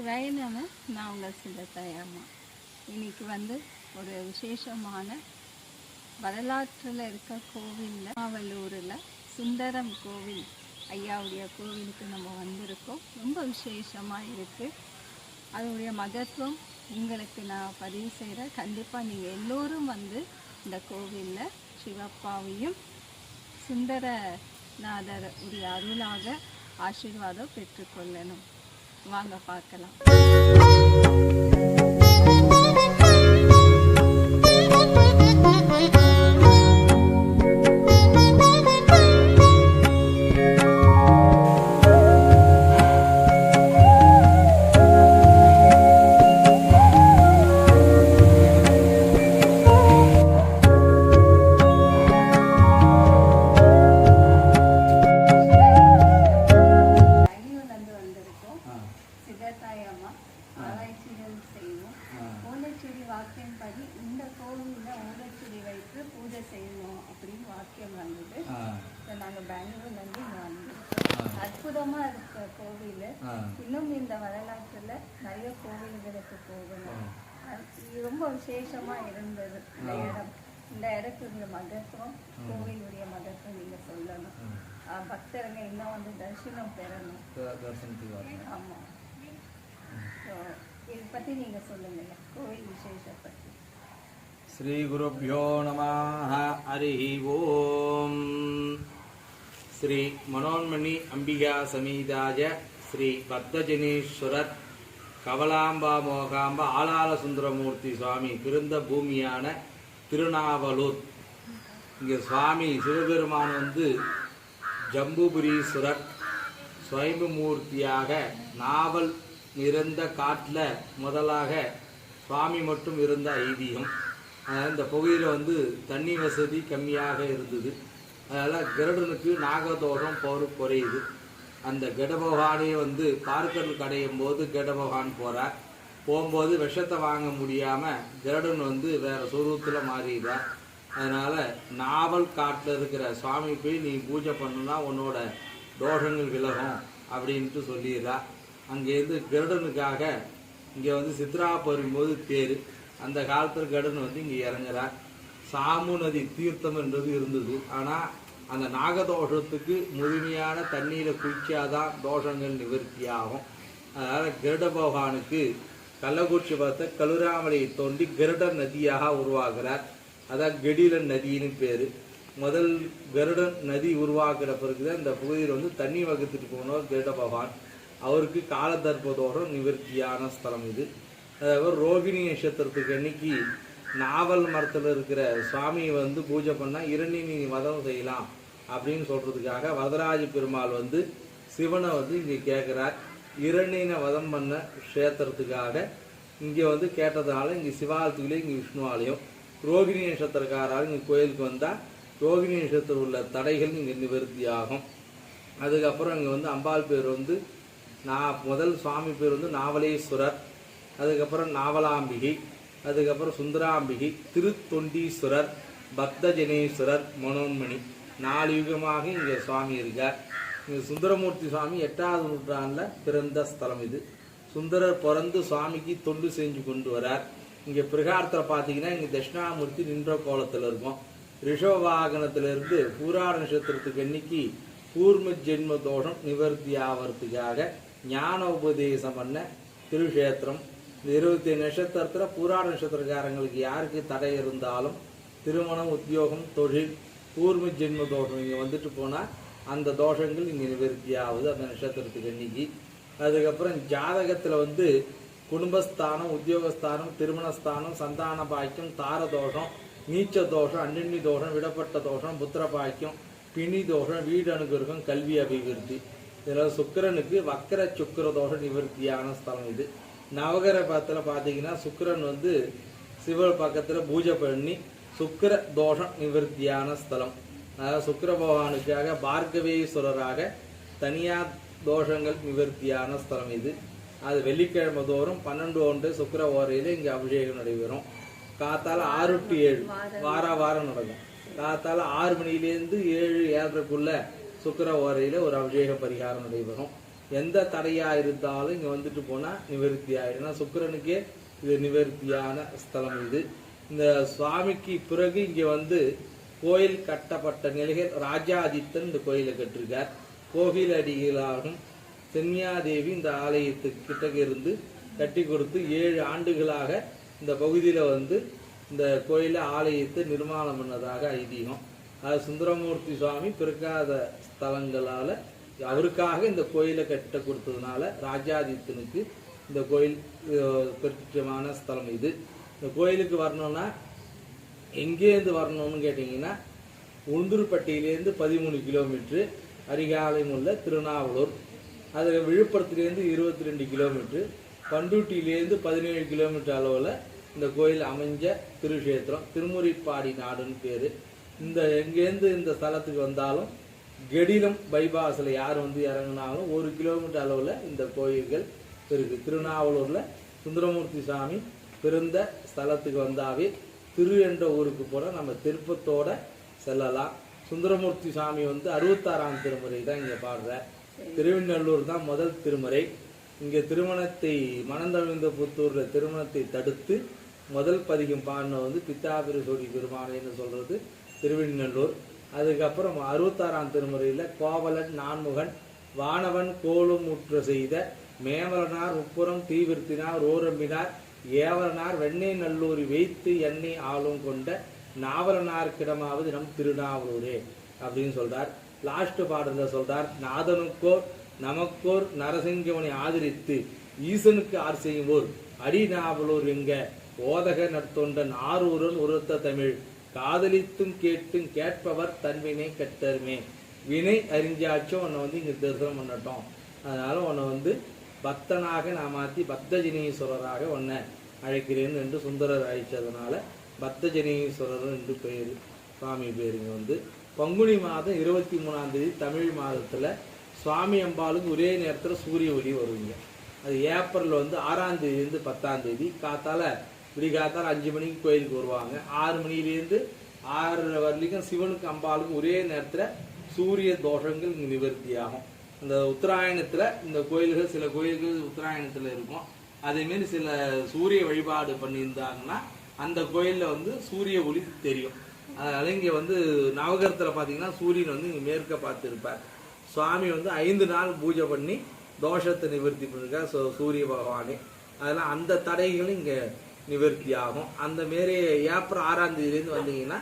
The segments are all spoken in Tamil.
சிவாய நம நான் உங்கள் சிந்தத்தாயம்மா இன்றைக்கி வந்து ஒரு விசேஷமான வரலாற்றில் இருக்க கோவிலில் மாவல்லூரில் சுந்தரம் கோவில் ஐயாவுடைய கோவிலுக்கு நம்ம வந்திருக்கோம். ரொம்ப விசேஷமாக இருக்குது அதோடைய மகத்துவம் உங்களுக்கு நான் பதிவு செய்கிறேன் கண்டிப்பாக நீங்கள் எல்லோரும் வந்து இந்த கோவிலில் சிவப்பாவையும் சுந்தரநாதர் உடைய அருளாக ஆசீர்வாதம் பெற்றுக்கொள்ளணும். வாங்க பார்க்கலாம். பற்றி நீங்கள் சொல்லுங்கள் கோவில் விசேஷம் பற்றி ஸ்ரீகுருப்போ நம ஹரி ஓம். ஸ்ரீ மனோன்மணி அம்பிகா சமீதாய ஸ்ரீ பக்தஜனீஸ்வரர் கவலாம்பா மோகாம்பா ஆளாள சுந்தரமூர்த்தி சுவாமி பிறந்த பூமியான திருநாவலூர். இங்கே சுவாமி சிவபெருமான் வந்து ஜம்புபுரீஸ்வரர் சுவைம்புமூர்த்தியாக நாவல் இருந்த காட்டில் முதலாக சுவாமி மட்டும் இருந்த ஐதீகம். அதனால் இந்த பகுதியில் வந்து தண்ணி வசதி கம்மியாக இருந்தது. அதனால் கருடனுக்கு நாகதோஷம் போர் குறையுது. அந்த கெடபகானே வந்து பார்க்கடல் கடையும் போது கெடபகான் போகிறார் போகும்போது விஷத்தை வாங்க முடியாமல் கருடன் வந்து வேறு சொரூபத்தில் மாறிடுறார் அதனால் நாவல் காட்டில் இருக்கிற சுவாமி போய் நீ பூஜை பண்ணுனா உன்னோட தோஷங்கள் விலகும் அப்படின்ட்டு சொல்லிடுறா. அங்கேருந்து கருடனுக்காக இங்கே வந்து சித்ரா போது தேர். அந்த காலத்தில் கருடன் வந்து இங்கே இறங்குறார். சாமு நதி தீர்த்தம் என்றது இருந்தது. ஆனால் அந்த நாகதோஷத்துக்கு முழுமையான தண்ணீரை குளிச்சாதான் தோஷங்கள் நிவர்த்தியாகும். அதனால் கருட பகவானுக்கு கள்ளக்குறிச்சி பார்த்த கலுராமலையை தோண்டி கருட நதியாக உருவாகிறார் அதான் கெடிலன் நதின்னு பேர். முதல் கருடன் நதி உருவாக்குற பிறகு தான் இந்த பகுதியில் வந்து தண்ணி வகுத்துட்டு போனோம் கருட பகவான். அவருக்கு காலதர்ப்ப நிவர்த்தியான ஸ்தலம் இது. அதாவது ரோகிணி நட்சத்திரத்துக்கு அன்னைக்கு நாவல் மரத்தில் இருக்கிற சுவாமியை வந்து பூஜை பண்ணால் இரண்டினி நீ வதம் செய்யலாம் அப்படின்னு சொல்கிறதுக்காக வரதராஜ பெருமாள் வந்து சிவனை வந்து இங்கே கேட்குறார் இரண்டின வதம் பண்ண க்ஷேத்திரத்துக்காக இங்கே வந்து கேட்டதுனால இங்கே சிவாலயத்துக்குள்ளே இங்கே விஷ்ணு ஆலயம். ரோகிணி நட்சத்திரக்காரால் இங்கே கோயிலுக்கு வந்தால் ரோகிணி நட்சத்திரம் உள்ள தடைகள் இங்கே நிவர்த்தி ஆகும் அதுக்கப்புறம் இங்கே வந்து அம்பாள் பேர் வந்து நான் முதல் சுவாமி பேர் வந்து நாவலேஸ்வரர் அதுக்கப்புறம் நாவலாம்பிகை அதுக்கப்புறம் சுந்தராம்பிகை திருத்தொண்டீஸ்வரர் பக்தஜனேஸ்வரர் மனோன்மணி. நாலு யுகமாக இங்கே சுவாமி இருக்கார். இங்கே சுந்தரமூர்த்தி சுவாமி எட்டாவது நூற்றாண்டில் பிறந்த ஸ்தலம் இது. சுந்தரர் பிறந்து சுவாமிக்கு தொண்டு செஞ்சு கொண்டு வரார். இங்கே பிரகாரத்தில் பார்த்தீங்கன்னா இங்கே தட்சிணாமூர்த்தி நின்ற கோலத்தில் இருக்கும். ரிஷவ வாகனத்திலிருந்து பூரா நட்சத்திரத்துக்கு அன்னைக்கு பூர்ம ஜென்ம தோஷம் நிவர்த்தி ஆவறதுக்காக ஞான உபதேசம் பண்ண திருஷேத்திரம் இந்த இருபத்தி நட்சத்திரத்தில் பூராட நட்சத்திரக்காரங்களுக்கு யாருக்கு தடை இருந்தாலும் திருமணம் உத்தியோகம் தொழில் பூர்வ ஜென்ம தோஷம் இங்கே வந்துட்டு போனால் அந்த தோஷங்கள் இங்கே நிவர்த்தி ஆகுது அந்த நட்சத்திரத்துக்கு அன்னைக்கு. அதுக்கப்புறம் ஜாதகத்தில் வந்து குடும்பஸ்தானம் உத்தியோகஸ்தானம் திருமணஸ்தானம் சந்தான பாக்கியம் தார தோஷம் நீச்ச தோஷம் அன்னி தோஷம் விடப்பட்ட தோஷம் புத்திர பாக்கியம் பிணி தோஷம் வீடு அனுகிரகம் கல்வி அபிவிருத்தி. இதில் சுக்கரனுக்கு வக்கர சுக்கிர தோஷம் நிவர்த்தியான ஸ்தலம் இது. நவகிரகத்தில் பார்த்தீங்கன்னா சுக்கிரன் வந்து சிவ பக்கத்தில் பூஜை பண்ணி சுக்கிர தோஷம் நிவர்த்தியான ஸ்தலம். அதாவது சுக்கர பகவானுக்காக பார்கவேஸ்வரராக தனியார் தோஷங்கள் நிவர்த்தியான ஸ்தலம் இது. அது வெள்ளிக்கிழமை தோறும் பன்னெண்டு ஒன்று சுக்கர ஓரையில் இங்கே அபிஷேகம் நடைபெறும். காத்தால் ஆறு டு ஏழு. வார வாரம் நடக்கும். காத்தால் ஆறு மணிலேருந்து ஏழு ஏழரைக்குள்ள சுக்கிர ஓரையில் ஒரு அபிஷேக பரிகாரம் நடைபெறும். எந்த தடையாக இருந்தாலும் இங்கே வந்துட்டு போனால் நிவர்த்தி ஆகிடும் ஏன்னா சுக்கிரனுக்கே இது நிவர்த்தியான ஸ்தலம் இது. இந்த சுவாமிக்கு பிறகு இங்கே வந்து கோயில் கட்டப்பட்ட நிலையில் ராஜாதித்தன் இந்த கோயிலை கட்டிருக்கார். கோவில் அடிகளாகும் சென்னியாதேவி இந்த ஆலயத்துக்கு கிட்டக்க இருந்து கட்டி கொடுத்து ஏழு ஆண்டுகளாக இந்த பகுதியில் வந்து இந்த கோயிலை ஆலயத்தை நிர்மாணம் பண்ணதாக ஐதீகம். அது சுந்தரமூர்த்தி சுவாமி பிறக்காத ஸ்தலங்களால் அவருக்காக இந்த கோயிலை கட்ட கொடுத்ததுனால ராஜாதித்தனுக்கு இந்த கோயில் அஹ், பிரசித்தமான ஸ்தலம் இது. இந்த கோயிலுக்கு வரணும்னா எங்கேருந்து வரணும்னு கேட்டிங்கன்னா உளுந்தூர்பட்டியிலேருந்து பதிமூணு கிலோமீட்ரு அரிகாலயம் உள்ள திருநாவலூர் அது விழுப்புரத்துலேருந்து இருபத்தி ரெண்டு கிலோமீட்ரு பண்டூட்டியிலேருந்து பதினேழு கிலோமீட்டர் அளவில் இந்த கோயில் அமைஞ்ச திருஷேத்திரம் திருமுறைப்பாடி நாடுன்னு பேர். இந்த எங்கேருந்து இந்த ஸ்தலத்துக்கு வந்தாலும் கெடிலம் பைபாஸில் யார் வந்து இறங்குனாலும் ஒரு கிலோமீட்டர் அளவில் இந்த கோயில்கள் இருக்குது திருநாவலூரில் சுந்தரமூர்த்தி சாமி பிறந்த ஸ்தலத்துக்கு வந்தாவே திரு என்ற ஊருக்கு போனால் நம்ம திருப்பத்தோட செல்லலாம். சுந்தரமூர்த்தி சாமி வந்து அறுபத்தாறாம் திருமுறை தான் இங்கே பாடுற. திருவிநல்லூர் தான் முதல் திருமுறை. இங்கே திருமணத்தை மணந்தமிழ்ந்த புத்தூரில் திருமணத்தை தடுத்து முதல் பதிகம் பாடின வந்து பித்தாபிரசோடி பெருமானைன்னு சொல்கிறது திருவெண்ணல்லூர் அதுக்கப்புறம் அறுபத்தாறாம் திருமுறையில் கோவலன் நான்முகன் வானவன் கோலும் முற்று செய்த மேவலனார் உப்புறம் தீவிர்த்தினார் ஓரம்பினார் ஏவலனார் வெண்ணெய் நல்லூரி வைத்து எண்ணெய் ஆளும் கொண்ட நாவலனார் கிடமாவது நம் திருநாவலூரே அப்படின்னு சொல்றார். லாஸ்ட் பாடலில் சொல்றார் நாதனுக்கோர் நமக்கோர் நரசிங்கவனை ஆதரித்து ஈசனுக்கு ஆர் செய்வோர் அடிநாவலூர் எங்க? ஓதக நற்தொண்டன் ஆரூரன் உருத்த தமிழ் காதலித்தும் கேட்டும் கேட்பவர் தன்வினை கட்டருமே வினை அறிஞ்சாச்சும் உன்னை வந்து இங்கே தரிசனம் பண்ணட்டும். அதனால் உன்னை வந்து பக்தனாக நான் மாற்றி பக்தஜனீஸ்வரராக உன்னை அழைக்கிறேன் என்று சுந்தரர் அழைச்சதுனால பக்தஜனீஸ்வரர் என்று பெயர் சுவாமி பேருங்க வந்து. பங்குனி மாதம் இருபத்தி மூணாம் தேதி தமிழ் மாதத்தில் சுவாமி அம்பாளுக்கு ஒரே நேரத்தில் சூரிய ஒளி வருவீங்க அது ஏப்ரல் வந்து ஆறாம் தேதி இருந்து பத்தாம் தேதி. காத்தால விடிகாத்தால் அஞ்சு மணிக்கு கோயிலுக்கு வருவாங்க. ஆறு மணிலேருந்து ஆறு வரலிக்கும் சிவனுக்கு அம்பாளுக்கும் ஒரே நேரத்தில் சூரிய தோஷங்கள் இங்கே நிவர்த்தி ஆகும் இந்த உத்தராயணத்தில் இந்த கோயில்கள் சில கோயில்கள் உத்தராயணத்தில் இருக்கும். அதேமாரி சில சூரிய வழிபாடு பண்ணியிருந்தாங்கன்னா அந்த கோயிலில் வந்து சூரிய ஒளி தெரியும். அதனால இங்கே வந்து நவகரத்தில் பார்த்தீங்கன்னா சூரியன் வந்து இங்கே மேற்க பார்த்துருப்பார். சுவாமி வந்து ஐந்து நாள் பூஜை பண்ணி தோஷத்தை நிவர்த்தி பண்ணிருக்கார் சூரிய பகவானே. அதெல்லாம் அந்த தடைகளும் இங்கே நிவர்த்தி ஆகும் அந்த மாரி ஏப்ரல் ஆறாம் தேதியிலேருந்து வந்தீங்கன்னா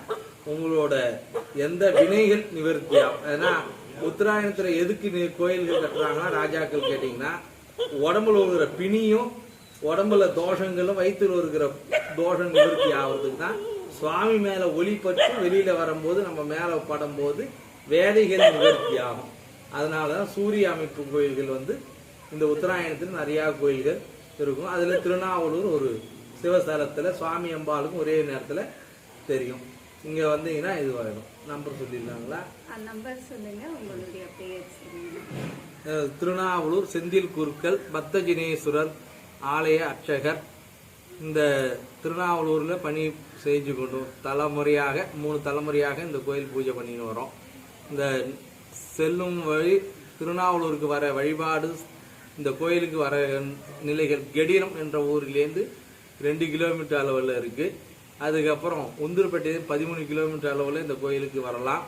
உங்களோட எந்த வினைகள் நிவர்த்தி ஆகும் ஏன்னா உத்தராயணத்துல எதுக்கு கோயில்கள் கட்டுறாங்கன்னா ராஜாக்கள் கேட்டீங்கன்னா உடம்புல இருக்கிற பிணியும் உடம்புல தோஷங்களும் வயிற்றுல இருக்கிற தோஷம் நிவர்த்தி ஆகிறதுக்கு தான் சுவாமி மேல ஒளிப்பட்டு வெளியில் வெளியில வரும்போது நம்ம மேல படும்போது வேதைகள் நிவர்த்தி ஆகும். அதனாலதான் சூரிய அமைப்பு கோயில்கள் வந்து இந்த உத்தராயணத்தில் நிறையா கோயில்கள் இருக்கும். அதில் திருநாவலூர் ஒரு சிவஸ்தலத்துல சுவாமி அம்பாளுக்கும் ஒரே நேரத்துல தெரியும். இங்க வந்தீங்கன்னா இது வரும். நம்பர் சொல்லிடலாங்களா நம்பர் சொல்லுங்க. உங்களுடைய திருநாவலூர் செந்தில் குருக்கள் பக்தஜினேஸ்வரர் ஆலய அர்ச்சகர். இந்த திருநாவலூர்ல பணி செஞ்சு கொண்டு தலைமுறையாக மூணு தலைமுறையாக இந்த கோயில் பூஜை பண்ணின்னு வரோம். இந்த செல்லும் வழி திருநாவலூருக்கு வர வழிபாடு இந்த கோயிலுக்கு வர நிலைகள் கெடிரம் என்ற ஊரிலேருந்து ரெண்டு கிலோமீட்டர் அளவில் இருக்குது அதுக்கப்புறம் உந்திரப்பேட்டை பதிமூணு கிலோமீட்டர் அளவில் இந்த கோயிலுக்கு வரலாம்.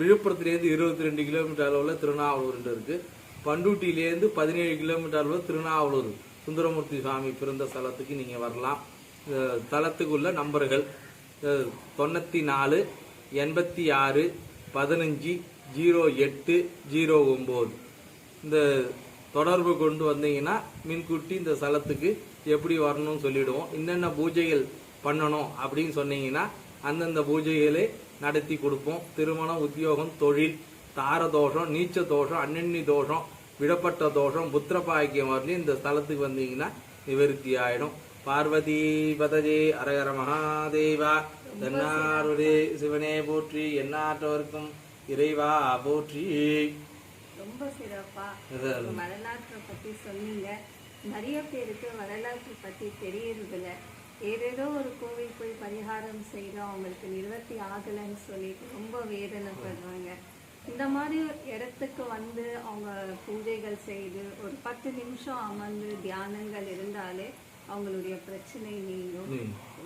விழுப்புரத்துலேருந்து இருபத்தி ரெண்டு கிலோமீட்டர் அளவில் திருநாவலூர் இருக்குது பண்டூட்டியிலேருந்து பதினேழு கிலோமீட்டர் அளவில் திருநாவலூர். சுந்தரமூர்த்தி சுவாமி பிறந்த ஸ்தலத்துக்கு நீங்கள் வரலாம். இந்த தலத்துக்குள்ள நம்பர்கள். தொண்ணூற்றி நாலு எண்பத்தி ஆறு பதினஞ்சு ஜீரோ எட்டு ஜீரோ ஒம்பது. இந்த தொடர்பு கொண்டு வந்தீங்கன்னா மின்குட்டி இந்த ஸ்தலத்துக்கு எப்படி வரணும்னு சொல்லிடுவோம். என்னென்ன பூஜைகள் பண்ணணும் அப்படின்னு சொன்னீங்கன்னா அந்தந்த பூஜைகளை நடத்தி கொடுப்போம். திருமணம் உத்தியோகம் தொழில் தார தோஷம் நீச்ச தோஷம் அன்னண்ணி தோஷம் விடப்பட்ட தோஷம் புத்திர பாக்கியம் வரலையும் இந்த ஸ்தலத்துக்கு வந்தீங்கன்னா நிவர்த்தி ஆயிடும். பார்வதி பதஜே அரகர மகாதேவா. தென்னாடுடைய சிவனே போற்றி எந்நாட்டவர்க்கும் இறைவா போற்றி. ரொம்ப சிறப்பா வரலாற்றை பத்தி சொன்னீங்க. நிறைய பேருக்கு வரலாற்றை பத்தி தெரியறதில்ல. ஏதேதோ ஒரு கோவில் போய் பரிகாரம் செய்யறோம் அவங்களுக்கு நிவர்த்தி ஆகலைன்னு சொல்லிட்டு ரொம்ப வேதனைப்படுறாங்க. இந்த மாதிரி இடத்துக்கு வந்து அவங்க பூஜைகள் செய்து ஒரு பத்து நிமிஷம் அமர்ந்து தியானங்கள் இருந்தாலே அவங்களுடைய பிரச்சனை நீங்கும்.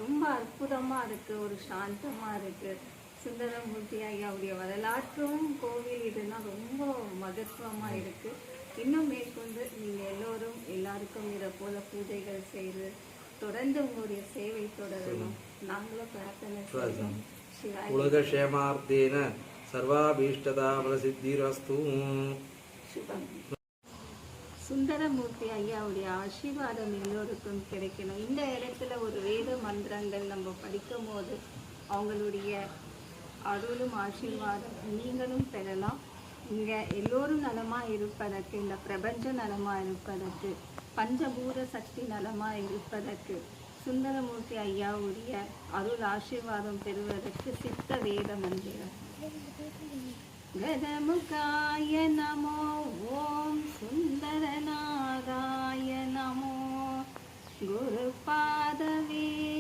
ரொம்ப அற்புதமா இருக்கு ஒரு சாந்தமா இருக்கு. சுந்தரமூர்த்தி ஐயாவுடைய வரலாற்றும் கோவில் இதெல்லாம் ரொம்ப மகத்துவமா இருக்கு. இன்னும் மேற்கொண்டு நீங்க எல்லோரும் எல்லாருக்கும் இதை போல பூஜைகள் செய்து தொடர்ந்து உங்களுடைய சேவை தொடரணும். நாங்களும் பிரார்த்தனை சிவாய் உலக க்ஷேமார்த்தேன சர்வாபீஷ்டதா பிரசித்திரஸ்து. சுபம். சுந்தரமூர்த்தி ஐயாவுடைய ஆசீர்வாதம் எல்லோருக்கும் கிடைக்கணும். இந்த இடத்துல ஒரு வேத மந்திரங்கள் நம்ம படிக்கும் போது அவங்களுடைய அருளும் ஆசீர்வாதம் நீங்களும் பெறலாம் இங்க எல்லோரும் நலமா இருப்பதற்கு இந்த பிரபஞ்ச நலமா இருப்பதற்கு பஞ்சபூத சக்தி நலமா இருப்பதற்கு சுந்தரமூர்த்தி ஐயாவுடைய அருள் ஆசீர்வாதம் பெறுவதற்கு சித்த வேத மந்திரம் गदमुखाय नमो ॐ सुन्दरनागाय नमो गुरुपादवे शरणम्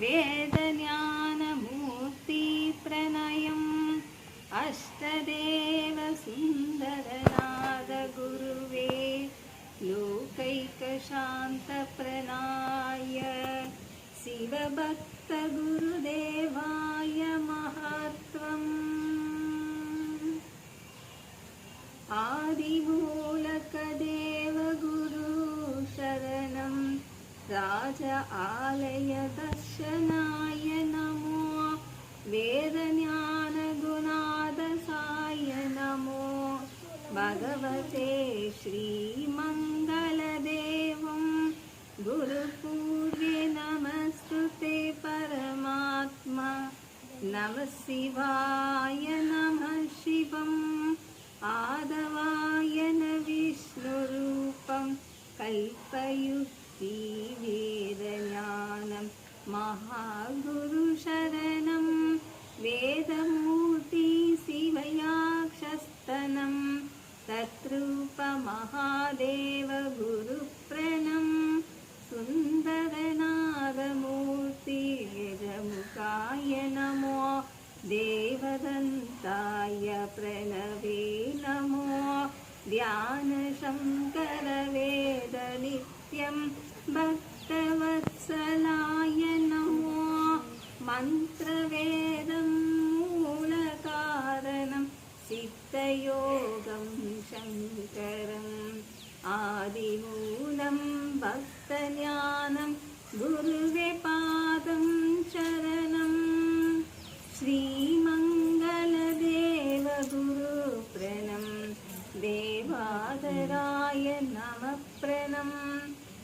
वेदज्ञानमूर्तिप्रणयम् अष्टदेव सुन्दरनाद गुरुवे लोकैकशान्तप्रणाय शिवभक्तगुरुदेवाय महात्वम् आदिमूलकदेवगुरु शरणं राज आलयदर्शनाय नमो वेदज्ञानगुणादसाय नमो भगवते श्रीमङ्गलदेवं गुरुपूर्वे नमस्तुते परमात्मा नमः शिवाय नमः शिवम् आदवाय न विष्णुरूपं कल्पयुक्तिवेदज्ञानं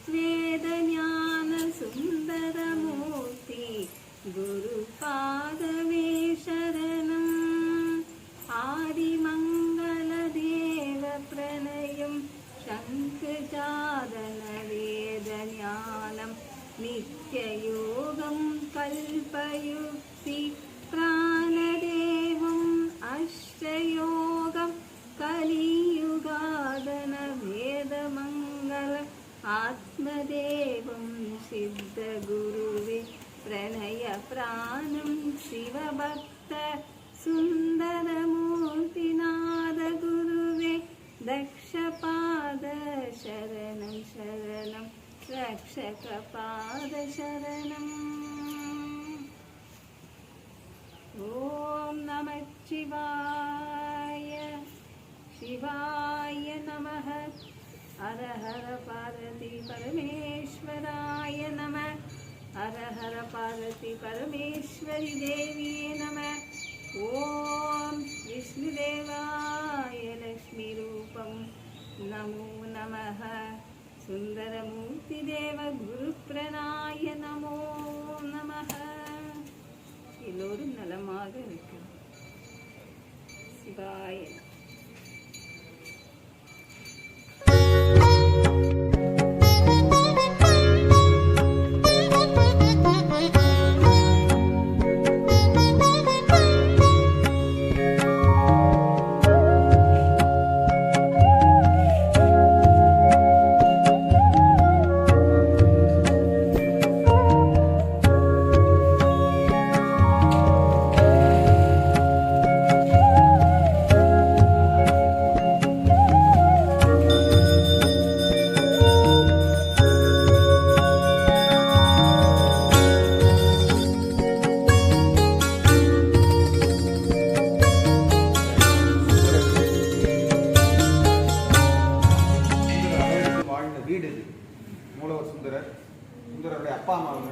శ్రీ रक्षकपाद शरणम् ॐ नमः शिवाय शिवाय नमः। हर हर पार्वती परमेश्वराय नमः। हर हर पार्वती परमेश्वरि देवी नमः। ॐ विष्णुदेवाय लक्ष्मीरूपं नमो नमः சுந்தரமூர்த்திதேவ குருப்பிரணாய நமோ நமக எல்லோரும் நலமாக இருக்கிறோம் சிவாய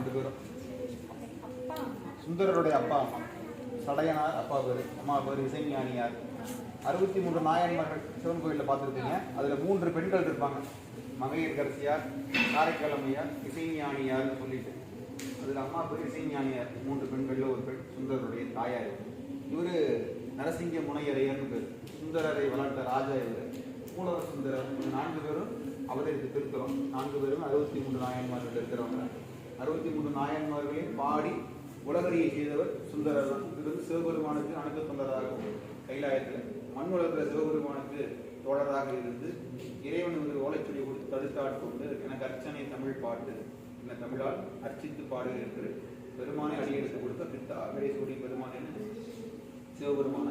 ரெண்டு பேரும். சுந்தரருடைய அப்பா அம்மா. சடையனார் அப்பா பேர். அம்மா பேர் இசைஞானியார். அறுபத்தி மூன்று நாயன்மார்கள் சிவன் கோயிலில் பார்த்துருப்பீங்க. அதில் மூன்று பெண்கள் இருப்பாங்க. மங்கையர்கரசியார் காரைக்கிழமையார் இசைஞானியார்னு சொல்லிட்டு. அதில் அம்மா பேர் இசைஞானியார். மூன்று பெண்களில் ஒரு பெண் சுந்தரருடைய தாயார் இவர். நரசிங்க முனையரையர்னு பேர். சுந்தரரை வளர்த்த ராஜா இவர். மூலவர் சுந்தரர். நான்கு பேரும் அவதரித்து திருக்கிறோம் நான்கு பேரும் அறுபத்தி மூன்று நாயன்மார்கள் இருக்கிறவங்க. அறுபத்தி மூன்று நாயன்மார்களையும் பாடி உலகறியை செய்தவர் சுந்தரர் தான். இது வந்து சிவபெருமானுக்கு அணுக்க தொண்டராகவும் கைலாயத்தில் மண் உலகிற சிவபெருமானுக்கு தோழராக இருந்து இறைவன் ஒரு ஓலைச்சொடி கொடுத்து தடுத்தாட்கொண்டு எனக்கு அர்ச்சனை தமிழ் பாட்டு. என்ன தமிழால் அர்ச்சித்து பாடுகிறது பெருமானை அடியெடுத்து கொடுத்த பித்தா. அகடை சூடி பெருமான் என்று சிவபெருமான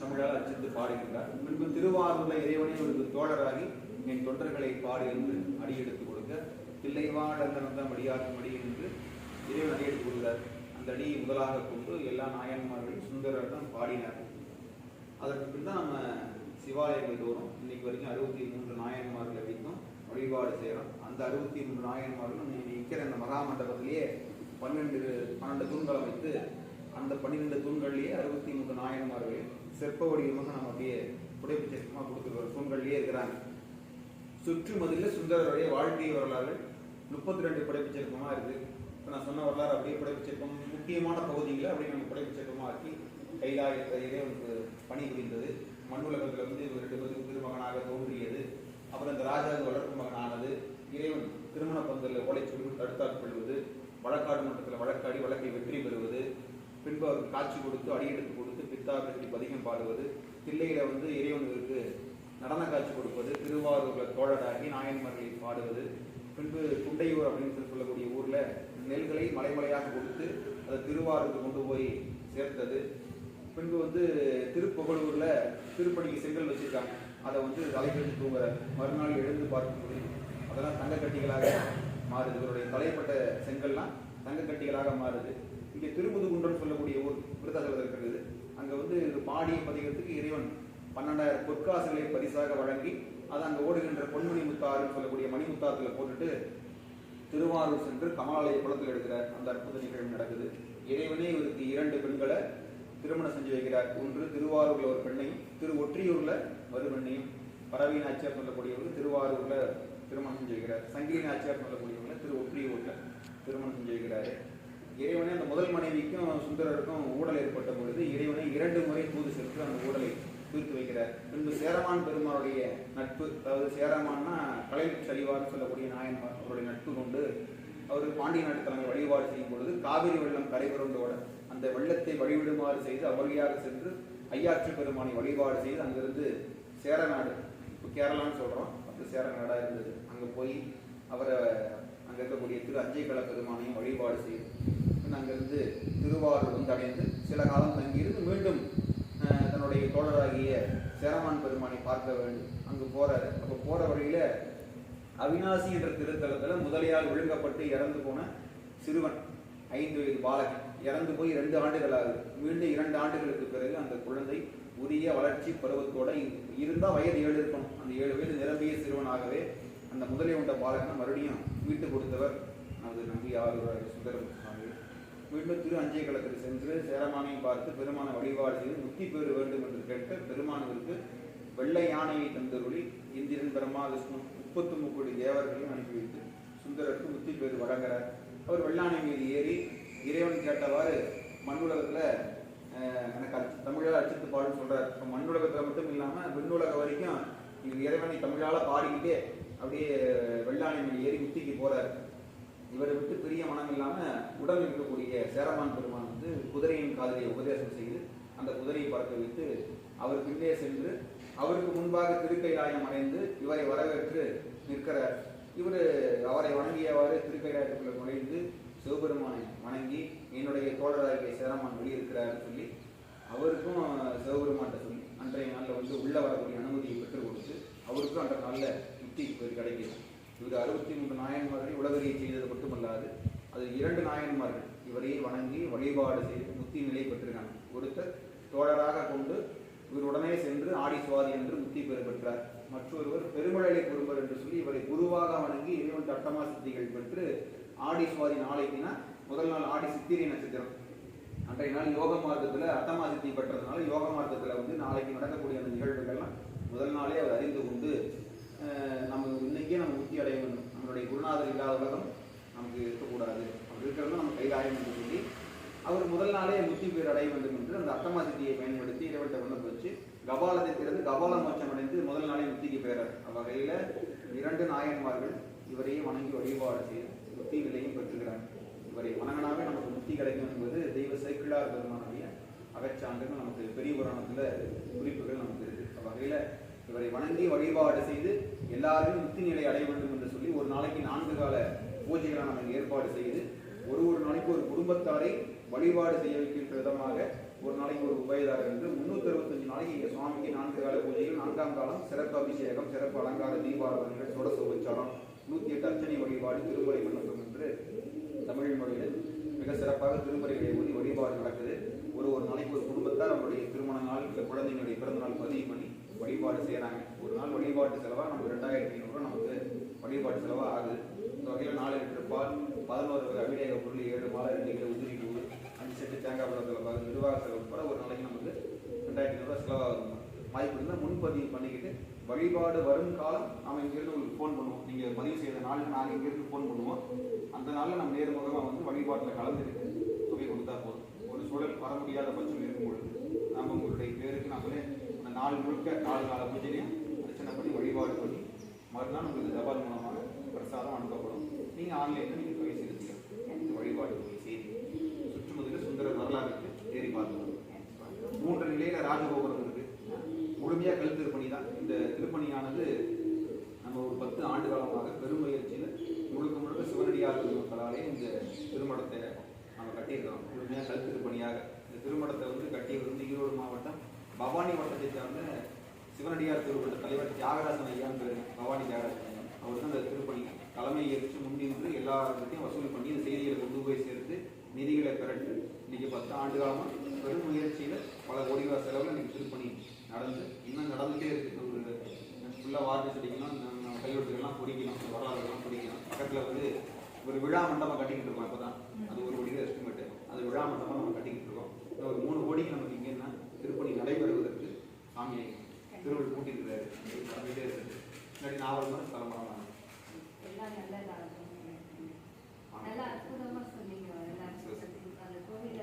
தமிழால் அர்ச்சித்து பாடுகின்றார். முன்பு திருவாரூர்ல இறைவனே ஒரு தோழராகி என் தொண்டர்களை பாடு என்று அடியெடுத்து கொடுக்க தில்லைவாடந்த என்று இறைவன் அடியெடுத்து கொள்கிறார் அந்த அடியை முதலாக கொண்டு எல்லா நாயன்மார்களும் சுந்தரர் தான் பாடினார். அதற்கு பின் தான் நம்ம சிவாலயங்கள் தோறும் இன்னைக்கு வரைக்கும் அறுபத்தி மூன்று நாயன்மார்கள் வரைக்கும் வழிபாடு செய்கிறோம் அந்த அறுபத்தி மூன்று நாயன்மார்களும் நிற்கிற அந்த மகா மண்டபத்திலேயே பன்னெண்டு பன்னெண்டு தூண்களை வைத்து அந்த பன்னிரெண்டு தூண்கள்லேயே அறுபத்தி மூன்று நாயன்மார்கள் சிற்ப வடிவமாக நம்ம அப்படியே புடைப்பு சிற்பமாக கொடுத்துருக்கிற தூண்கள்லேயே இருக்கிறாங்க. சுற்று மதிலில் சுந்தரருடைய வாழ்க்கை வரலாறு முப்பத்தி ரெண்டு படைப்பு இருக்குது இருக்கு. இப்போ நான் சொன்ன வரலாறு அப்படியே படைப்பு முக்கியமான பகுதிகளை அப்படியே நம்ம படைப்பு ஆக்கி கைலாயத்தை இறைவனுக்கு பணி புரிந்தது. மண்ணுலகத்தில் வந்து இவர் ரெண்டு பேருக்கு திருமகனாக தோன்றியது. அப்புறம் இந்த ராஜாவுக்கு வளர்ப்பு மகனானது. இறைவன் திருமண பந்தலில் ஓலைச்சுடி தடுத்தாற் கொள்வது. வழக்காடு மன்றத்தில் வழக்காடி வழக்கை வெற்றி பெறுவது. பின்பு அவருக்கு காட்சி கொடுத்து அடியெடுத்து கொடுத்து பித்தா கட்டி பதிகம் பாடுவது. தில்லையில வந்து இறைவனுக்கு நடன காட்சி கொடுப்பது. திருவாரூர்ல தோழராகி நாயன்மார்களை பாடுவது. பின்பு குண்டையூர் அப்படின்னு சொல்லி சொல்லக்கூடிய ஊரில் நெல்களை மலைமலையாக கொடுத்து அதை திருவாரூருக்கு கொண்டு போய் சேர்த்தது. பின்பு வந்து திருப்புகழூரில் திருப்பணிக்கு செங்கல் வச்சுருக்காங்க. அதை வந்து தலைக்கழித்து தூங்குற மறுநாள் எழுந்து பார்க்கக்கூடிய அதெல்லாம் தங்கக்கட்டிகளாக மாறுது. இவருடைய தலைப்பட்ட செங்கல்லாம் தங்கக்கட்டிகளாக மாறுது. இங்கே திருமுதுகுன்றம் சொல்லக்கூடிய ஊர் விருதாசலத்தில் இருக்கிறது. அங்கே வந்து பாடியை பதிகிறதுக்கு இறைவன் பன்னெண்டாயிரம் பொற்காசுகளை பரிசாக வழங்கி அது அங்கே ஓடுகின்ற பொன்மணி முத்தாறுன்னு சொல்லக்கூடிய மணிமுத்தாரத்தில் போட்டுட்டு திருவாரூர் சென்று கமலாலய குளத்தில் எடுக்கிறார் அந்த அற்புத நிகழ்வு நடக்குது. இறைவனே இவருக்கு இரண்டு பெண்களை திருமணம் செஞ்சு வைக்கிறார். ஒன்று திருவாரூரில் ஒரு பெண்ணையும் திரு ஒற்றியூரில் மறுபெண்ணையும் பரவி நாச்சியார் சொல்லக்கூடியவர் திருமணம் செஞ்சு வைக்கிறார். சங்கிலி நாச்சியார் சொல்லக்கூடியவங்க திரு ஒற்றியூரில் திருமணம் செஞ்சு வைக்கிறாரு. இறைவனே அந்த முதல் மனைவிக்கும் சுந்தரருக்கும் ஊடல் ஏற்பட்ட பொழுது இறைவனை இரண்டு முறை தூது சென்று அந்த ஊடலை தீர்த்து வைக்கிறார். பின்பு சேரமான் பெருமாளுடைய நட்பு அதாவது சேரமான்னா கலை சரிவார்னு சொல்லக்கூடிய நாயன்மார் அவருடைய நட்பு கொண்டு அவர் பாண்டிய நாட்டு தலைமை வழிபாடு செய்யும் பொழுது காவிரி வெள்ளம் கரைபுரண்டோட அந்த வெள்ளத்தை வழிவிடுமாறு செய்து அவழியாக சென்று ஐயாற்று பெருமானை வழிபாடு செய்து அங்கிருந்து சேரநாடு இப்போ கேரளான்னு சொல்கிறோம் அப்போ சேரநாடாக இருந்தது. அங்கே போய் அவரை அங்கே இருக்கக்கூடிய திரு அஞ்சைக்கல பெருமானையும் வழிபாடு செய்து அங்கிருந்து திருவாரூர் வந்து அடைந்து சில காலம் தங்கியிருந்து மீண்டும் தன்னுடைய தோழராகிய சேரமான் பெருமானை பார்க்க வேண்டும். அங்கு போறாரு. அப்ப போற வழியில அவினாசி என்ற திருத்தலத்துல முதலியால் விழுங்கப்பட்டு இறந்து போன சிறுவன் ஐந்து வயது பாலகன். இறந்து போய் ரெண்டு ஆண்டுகள் ஆகுது. மீண்டும் இரண்டு ஆண்டுகளுக்கு பிறகு அந்த குழந்தை உரிய வளர்ச்சி பருவத்தோட இ- இருந்தா வயது ஏழு இருக்கணும். அந்த ஏழு வயது நிரம்பிய சிறுவனாகவே அந்த முதலை உண்ட பாலகனை மறுபடியும் வீட்டு கொடுத்தவர் நமது நம்பி ஆளுநர் சுந்தரம். மீண்டும் திரு அஞ்சைக்களத்துக்கு சென்று சேரமானையும் பார்த்து பெருமானை வழிபாடு செய்து முக்தி பெற வேண்டும் என்று கேட்க பெருமானவருக்கு வெள்ளை யானையை தந்தருளி இந்திரன் பிரம்மா விஷ்ணு முப்பத்து முக்கோடி தேவர்களையும் அனுப்பி வைத்து சுந்தரருக்கு முத்தி பேர் வழங்குறார். அவர் வெள்ளானை மீது ஏறி இறைவன் கேட்டவாறு மண்ணுலகத்தில் எனக்கு அச்சு தமிழால் அச்சித்து பாடுன்னு சொல்கிறார் இப்போ உலகத்தில் மட்டும் இல்லாமல் விண்ணுலகம் வரைக்கும் இவர் இறைவனை தமிழால் பாடிக்கிட்டே அப்படியே வெள்ளானை மீது ஏறி முத்திக்கு போகிறார் இவரை விட்டு பெரிய மனம் இல்லாம உடல் இருக்கக்கூடிய சேரமான் பெருமான் வந்து குதிரையின் காதலியை உபதேசம் செய்து அந்த குதிரையை பறக்க வைத்து அவர் பின்னே சென்று அவருக்கு முன்பாக திருக்கைலாயம் அடைந்து இவரை வரவேற்று நிற்கிறார். இவர் அவரை வணங்கியவாறு திருக்கைலாயத்துக்குள்ள நுழைந்து சிவபெருமானை வணங்கி என்னுடைய தோழராகிய சேரமான் வெளியிருக்கிறார் சொல்லி அவருக்கும் சிவபெருமான்கிட்ட சொல்லி அன்றைய நாளில் வந்து உள்ள வரக்கூடிய அனுமதியை பெற்றுக் கொடுத்து அவருக்கும் அன்றைய நாளில் முக்தி போய் கிடைக்கிறது இவர் அறுபத்தி மூன்று நாயன்மார்களை உலகறியை செய்தது மட்டுமல்லாது அது இரண்டு நாயன்மார்கள் இவரையே வணங்கி வழிபாடு செய்து முத்தி நிலை பெற்றிருக்காங்க. ஒருத்தர் தோழராக கொண்டு இவர் உடனே சென்று ஆடி சுவாதி என்று முத்தி பெற பெற்றார். மற்றொருவர் பெருமழலை குறும்பர் என்று சொல்லி இவரை குருவாக வணங்கி இறைவன் அட்டமா சித்திகள் பெற்று ஆடி சுவாதி நாளைக்குனா முதல் நாள் ஆடி சித்திரை நட்சத்திரம். அன்றைய நாள் யோக மார்க்கத்தில் அட்டமா சித்தி பெற்றதுனால யோக மார்க்கத்தில் வந்து நாளைக்கு நடக்கக்கூடிய அந்த நிகழ்வுகள்லாம் முதல் நாளே அவர் அறிந்து கொண்டு நம்ம இன்னைக்கே நம்ம முக்தி அடைய வேண்டும். நம்மளுடைய குருநாதர் இல்லாத உலகம் நமக்கு இருக்கக்கூடாது. அப்படி இருக்கிறதும் நம்ம கைலாயம் என்று சொல்லி அவர் முதல் நாளே முக்தி பேர் அடைய வேண்டும் என்று அந்த அட்டமா சித்தியை பயன்படுத்தி இறைவன்கிட்ட கொண்டு வச்சு கபாலத்தை திறந்து கபால மோட்சம் அடைந்து முதல் நாளே முக்திக்கு பெயரார். அவ்வகையில் இரண்டு நாயன்மார்கள் இவரையும் வணங்கி வழிபாடு செய்து முக்தி நிலையும் பெற்றுகிறார் இவரை வணங்கினாவே நமக்கு முக்தி கிடைக்கும் என்பது தெய்வ சைக்கிளார் பெருமானுடைய அகச்சான்றுகள் நமக்கு பெரிய புராணத்தில் குறிப்புகள் நமக்கு இருக்கு. அவ்வகையில் இவரை வணங்கி வழிபாடு செய்து எல்லாருமே முக்தி நிலை அடைய வேண்டும் என்று சொல்லி ஒரு நாளைக்கு நான்கு கால பூஜைகளை நாங்கள் ஏற்பாடு செய்து ஒரு ஒரு நாளைக்கு ஒரு குடும்பத்தாரை வழிபாடு செய்ய வைக்கின்ற விதமாக ஒரு நாளைக்கு ஒரு உபயதாரர் என்று முன்னூத்தி அறுபத்தஞ்சு நாளைக்கு இங்கே சுவாமிக்கு நான்கு கால பூஜைகள் நான்காம் காலம் சிறப்பு அபிஷேகம் சிறப்பு அலங்கார தீபாராதனைகள் சோடச உபச்சாரம் நூத்தி எட்டு அர்ச்சனை வழிபாடு திருமுறை விண்ணப்பம் என்று தமிழ் மொழியில் மிக சிறப்பாக திருமுறைகளை ஊதி வழிபாடு நடக்குது. ஒரு ஒரு நாளைக்கு ஒரு குடும்பத்தார் அவருடைய திருமண நாள் இல்லை குழந்தைங்களுடைய பிறந்த நாள் பதிவு பண்ணி வழிபாடு செய்கிறாங்க ஒரு நாள் வழிபாட்டு செலவாக நமக்கு ரெண்டாயிரத்தி ஐநூறுரூவா நமக்கு வழிபாட்டு செலவாக ஆகுது. இந்த வகையில் நாலு லிட்டர் பால் பதினோரு அபிடேக பொருள் ஏழு மாலை ரெண்டு கிலோ உதிரி பூ அஞ்சு செட்டு தேங்காய் பழம் செலவாகுது நிர்வாக செலவு கூட ஒரு நாளைக்கு நமக்கு ரெண்டாயிரத்தி ஐநூறுரூவா செலவாகுது. வாய்ப்பு இருந்தால் முன்பதிவு பண்ணிக்கிட்டு வழிபாடு வரும் காலம் நம்ம இங்கேருந்து உங்களுக்கு ஃபோன் பண்ணுவோம். நீங்கள் பதிவு செய்த நாள் நாங்கள் இங்கேருந்து ஃபோன் பண்ணுவோம். அந்த நாளில் நம்ம நேர்முகமாக வந்து வழிபாட்டில் கலந்துருக்கு தொகை கொடுத்தா போதும். ஒரு சூழல் வர முடியாத பட்சம் இருக்கும் பொழுது உங்களுடைய பேருக்கு நம்மளே நாள் முழுக்க நாலு கால பூஜையும் அர்ச்சனை பண்ணி வழிபாடு பண்ணி மறுநாள் உங்களுக்கு தபால் மூலமாக பிரசாதம் அனுப்பப்படும். நீங்கள் ஆன்லைனில் நீங்கள் தொகை செலுத்திக்கலாம் இந்த வழிபாடு போய் செய்தி சுற்றுமுதுகில் சுந்தர வரலாறு இருக்குது தேடி பார்த்துக்கணும் மூன்று நிலையில் ராஜகோபுரம் இருக்கு. முழுமையாக கல் திருப்பணி தான். இந்த திருப்பணியானது நம்ம ஒரு பத்து ஆண்டு காலமாக பெருமுயற்சியில் முழுக்க முழுக்க சிவனடியார் மக்களாலே இந்த திருமணத்தை நம்ம கட்டியிருக்கிறோம். முழுமையாக கல் திருப்பணியாக. இந்த திருமணத்தை வந்து கட்டியவர் வந்து ஈரோடு மாவட்டம் பவானி வட்டத்தை சார்ந்த சிவனடியார் திருப்பட்ட தலைவர் தியாகராசன் ஐயான்னு பவானி தியாகராசன். அவர் தான் அந்த திருப்பணி தலைமை ஏற்று முன்னின்று எல்லார்கிட்டையும் வசூல் பண்ணி இந்த செய்திகளை கொண்டு போய் சேர்த்து நிதிகளை பெறட்டு இன்னைக்கு பத்து ஆண்டு காலமாக பெரும் முயற்சியில் பல கோடி ரூபாய் செலவில் இன்னைக்கு திருப்பணி நடந்து இன்னும் நடந்துட்டே இருக்கு. ஒரு ஃபுல்லாக வார்த்தை செடிக்கணும் நம்ம கல்வெட்டுகள்லாம் பொறிக்கணும் வரலாறுகள்லாம் பொறிக்கணும். வந்து ஒரு விழா மண்டபம் கட்டிக்கிட்டு இருக்கோம் இப்பதான். அது ஒரு கோடி எஸ்டிமேட்டு அது விழா மண்டபம் நம்ம கட்டிக்கிட்டு இருக்கோம். ஒரு மூணு கோடிக்கு நமக்கு இங்க என்ன திருப்பணி நடைபெறுவதற்கு சாமியை திருவள்ளுவர் கூட்டியிருக்கிறாரு பண்ணிட்டே இருக்கு இல்லாட்டி நாவல் மாதிரி நல்லதாகும் நல்லா அற்புதமா சொன்னீங்க. அந்த கோவில